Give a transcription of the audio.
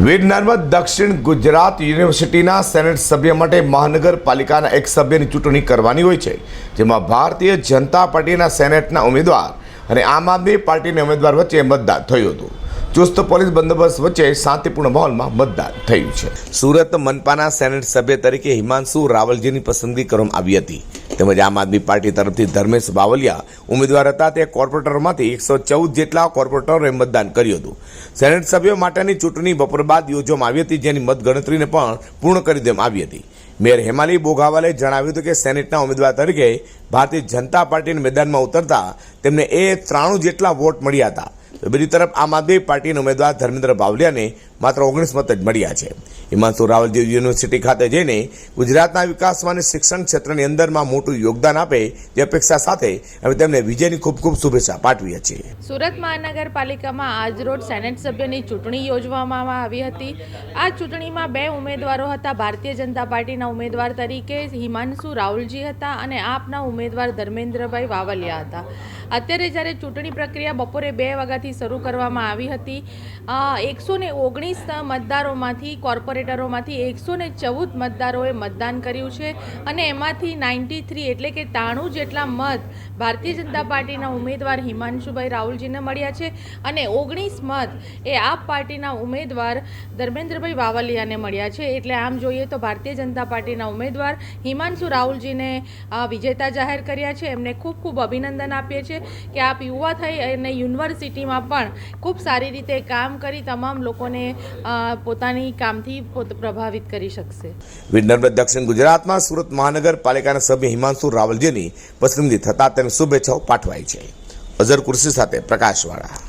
નર્મદ દક્ષિણ ગુજરાત યુનિવર્સિટીના સેનેટ સભ્ય માટે મહાનગરપાલિકાના એક સભ્યની ચૂંટણી કરવાની હોય છે, જેમાં ભારતીય જનતા પાર્ટીના સેનેટના ઉમેદવાર અને આમ આદમી પાર્ટીના ઉમેદવાર વચ્ચે મતદાન થયું હતું. ચુસ્ત પોલીસ બંદોબસ્ત વચ્ચે શાંતિપૂર્ણ માહોલમાં મતદાન થયું છે. સુરત મનપાના સેનેટ સભ્ય તરીકે હિમાંશુ રાવલજીની પસંદગી કરવામાં આવી હતી. તેમજ આમ આદમી પાર્ટી તરફથી ધર્મેશ બાવલિયા ઉમેદવાર હતા. તે કોર્પોરેટરમાંથી એકસો ચૌદ જેટલા કોર્પોરેટરોએ મતદાન કર્યું હતું. સેનેટ સભ્યો માટેની ચૂંટણી બપોર બાદ યોજવામાં આવી હતી, જેની મતગણતરીને પણ પૂર્ણ કરી દેવામાં આવી હતી. મેયર હેમાલી બોઘાવાલે જણાવ્યું હતું કે સેનેટના ઉમેદવાર તરીકે ભારતીય જનતા પાર્ટીના મેદાનમાં ઉતરતા તેમને એ ત્રાણું જેટલા વોટ મળ્યા હતા. તો બીજી તરફ આમ આદમી પાર્ટીના ઉમેદવાર ધર્મેન્દ્ર બાવલિયાને માત્ર ઓગણીસ મત જ મળ્યા છે. હિમાંશુ રાવલજી યુનિવર્સિટી ખાતે જઈને ગુજરાતના વિકાસમાં અને શિક્ષણ ક્ષેત્રની અંદરમાં મોટું યોગદાન આપે તે અપેક્ષા સાથે અમે તેમને વિજયની ખૂબ ખૂબ શુભેચ્છા પાઠવીએ છીએ. સુરત મહાનગરપાલિકામાં આજરોજ સેનેટ સભ્યની ચૂંટણી યોજવામાં આવી હતી. આ ચૂંટણીમાં બે ઉમેદવારો હતા. ભારતીય જનતા પાર્ટીના ઉમેદવાર તરીકે હિમાંશુ રાહુલજી હતા અને આપના ઉમેદવાર ધર્મેન્દ્રભાઈ વાવલિયા હતા. અત્યારે જ્યારે ચૂંટણી પ્રક્રિયા બપોરે બે વાગ્યાથી શરૂ કરવામાં આવી હતી. એકસો ને ઓગણીસ મતદારોમાંથી, કોર્પોરેટરોમાંથી એકસો ને ચૌદ મતદારોએ મતદાન કર્યું છે અને એમાંથી નાઇન્ટી થ્રી એટલે કે તાણું જેટલા મત ભારતીય જનતા પાર્ટીના ઉમેદવાર હિમાંશુભાઈ રાહુલજીને મળ્યા છે અને ઓગણીસ મત એ આપ પાર્ટીના ઉમેદવાર ધર્મેન્દ્રભાઈ વાવલિયાને મળ્યા છે. એટલે આમ જોઈએ તો ભારતીય જનતા પાર્ટીના ઉમેદવાર હિમાંશુ રાહુલજીને વિજેતા જાહેર કર્યા છે. એમને ખૂબ ખૂબ અભિનંદન આપીએ છીએ કે આપ યુવા થઈ અને યુનિવર્સિટીમાં પણ ખૂબ સારી રીતે કામ કરી તમામ લોકોને પોતાની કામથી પ્રભાવિત કરી શકશે. વીર દક્ષિણ ગુજરાતમાં સુરત મહાનગરપાલિકાના સભ્ય હિમાંશુ રાવલજીની પસંદગી થતાં તેને શુભેચ્છાઓ પાઠવાઈ છે. અઝર કુર્સી સાથે પ્રકાશવાળા.